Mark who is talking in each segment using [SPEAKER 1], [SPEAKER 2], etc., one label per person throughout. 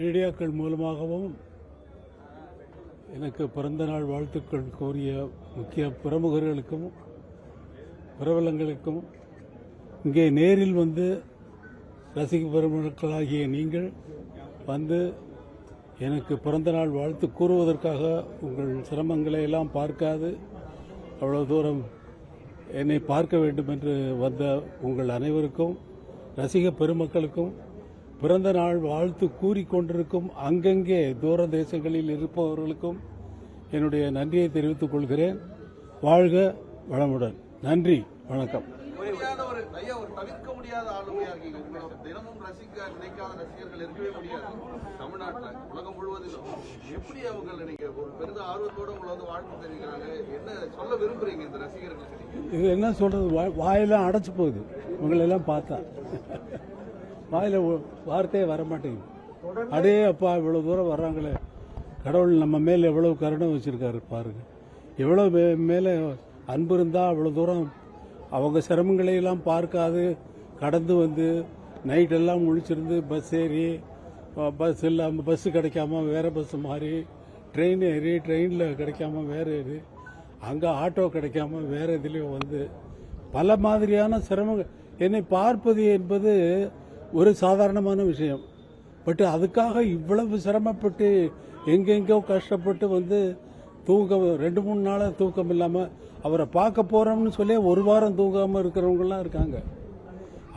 [SPEAKER 1] மீடியாக்கள் மூலமாகவும் எனக்கு பிறந்த நாள் வாழ்த்துக்கள் கோரிய முக்கிய பிரமுகர்களுக்கும் பிரபலங்களுக்கும். இங்கே நேரில் வந்து ரசிக பெருமக்களாகிய நீங்கள் வந்து எனக்கு பிறந்த நாள் வாழ்த்து கூறுவதற்காக உங்கள் சிரமங்களை எல்லாம் பார்க்காது. அவ்வளவு தூரம் என்னை பார்க்க வேண்டும் என்று வந்த உங்கள் அனைவருக்கும் ரசிக பெருமக்களுக்கும் பிறந்த நாள் வாழ்த்து கூறிக்கொண்டிருக்கும் அங்கங்கே தூர தேசங்களில் இருப்பவர்களுக்கும் என்னுடைய நன்றியை தெரிவித்துக் கொள்கிறேன். வாழ்க வளமுடன். நன்றி வணக்கம். இது என்ன சொல்றது? வாயெல்லாம் அடைச்சு போகுது. உங்களெல்லாம் பார்த்தா. வாயில வார்த்தையே வர மாட்டேங்குது அடே அப்பா இவ்வளவு தூரம் வர்றாங்களே. கடவுள் நம்ம மேல எவ்வளவு கருணை வச்சிருக்காரு பாருங்க. எவ்வளவு மேல அன்பு இருந்தா அவ்வளவு தூரம் அவங்க சிரமங்களை எல்லாம் பார்க்காது. கடந்து வந்து நைட் எல்லாம் முழிச்சிருந்து பஸ் ஏறி பஸ் இல்லாமல் பஸ் கிடைக்காம வேற பஸ் மாறி ட்ரெயின் ஏறி ட்ரெயினில் கிடைக்காம வேற ஏறி அங்கே ஆட்டோ கிடைக்காம வேற இதுலேயும் வந்து பல மாதிரியான சிரமங்கள். என்னை பார்ப்பது என்பது ஒரு சாதாரணமான விஷயம். பட் அதுக்காக இவ்வளவு சிரமப்பட்டு எங்கெங்கோ கஷ்டப்பட்டு வந்து தூக்கம் ரெண்டு மூணு நாளாக தூக்கம் இல்லாமல் அவரை பார்க்க போகிறோம்னு சொல்லி ஒரு வாரம் தூங்காமல் இருக்கிறவங்கலாம் இருக்காங்க.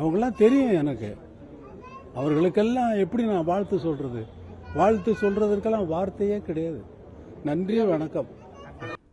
[SPEAKER 1] அவங்களாம் தெரியும் எனக்கு. அவர்களுக்கெல்லாம் எப்படி நான் வாழ்த்து சொல்கிறது வாழ்த்து சொல்கிறதுக்கெல்லாம் வார்த்தையே கிடையாது. நன்றி வணக்கம்.